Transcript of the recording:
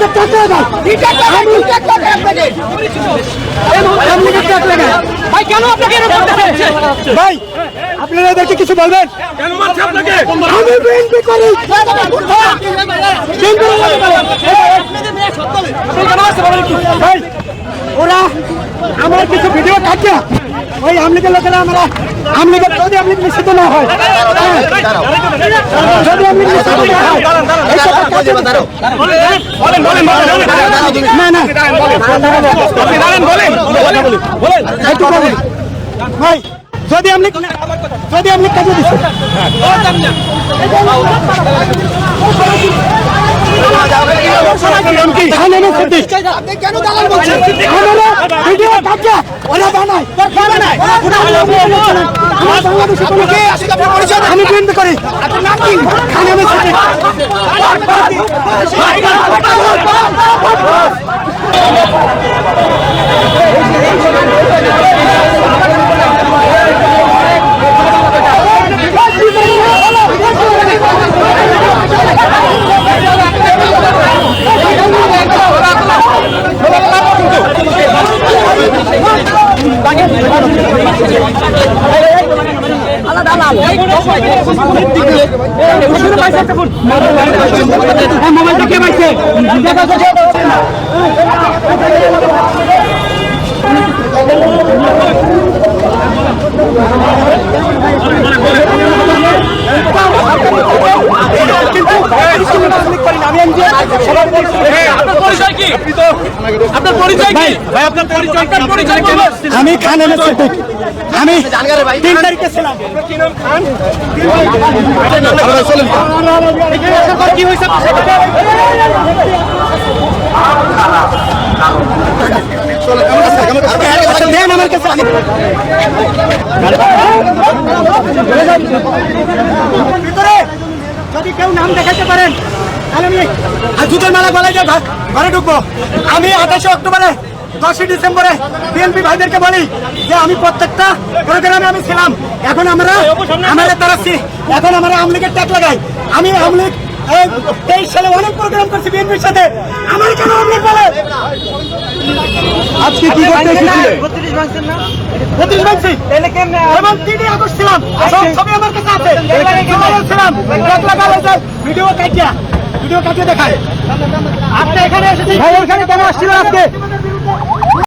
আমি বিএনপি করি ভাই কেন আপনাকে এরকম? ভাই আপনারা এদেরকে কিছু বলবেন কেন মারছে আপনাকে আমি বিএনপি করি ভাই ওরা আমার কিছু ভিডিও কাটছে ওই আমলিগের লোকেরা আমরা আমলিগের যদি আমলিগ নিষিদ্ধ না হয় হ্যাঁ, যদি আমলিগ নিষিদ্ধ না হয় কথা কাটছে। বলেন বলেন আপনি দাঁড়ান বলেন। একটু ভাই যদি আমলিগ যদি আমলিগ কাজে দিচ্ছে খানেনে সিদ্দিক আপনি কেন দালাল বলছেন আমরা ভিডিও কাটছে ওরা বানায় আমার বাংলাদেশে কোনো কে আসলে আপনার পরিচয় দেন। আমি বিএনপি করি আপনার নাম কি খানেনে সিদ্দিক মোবাইলটা কে পাইছে আপনার পরিচয় কি? আপনার পরিচয় কি? ভাই আপনার পরিচয় আপনার পরিচয় কেন? আমি খানেনে সিদ্দিক আমি তিন তারিখে ছিলাম। কি হয়েছে আমার কাছে। যদি কেউ নাম দেখাতে পারেন জুতোর মালা গলায় দিয়ে ঘর- ঢুকবো। আমি আঠাশে অক্টোবরে দশই ডিসেম্বরে বিএনপি ভাইদেরকে বলি যে আমি প্রত্যেকটা প্রোগ্রামে আমি ছিলাম। এখন আমরা আমাদের তারাচ্ছি এখন আমরা আমলিগের ট্যাগ লাগাই। আমি আমলিগ তেইশ সালে অনেক প্রোগ্রাম করছি বিএনপির সাথে। আমার কেন আমলিগ বলে? আজকে কি করতে এসেছিলে? বত্রিশ মানছি এবং তিনই আগস্ট ছিলাম। সব ছবি আমার কাছে আছে। ছিলাম। ভিডিও কাটিয়া ভিডিও কাটিয়ে দেখায়। আপনি এখানে এসেছেন। ভাই এখানে কেন আসছিলেন আজকে?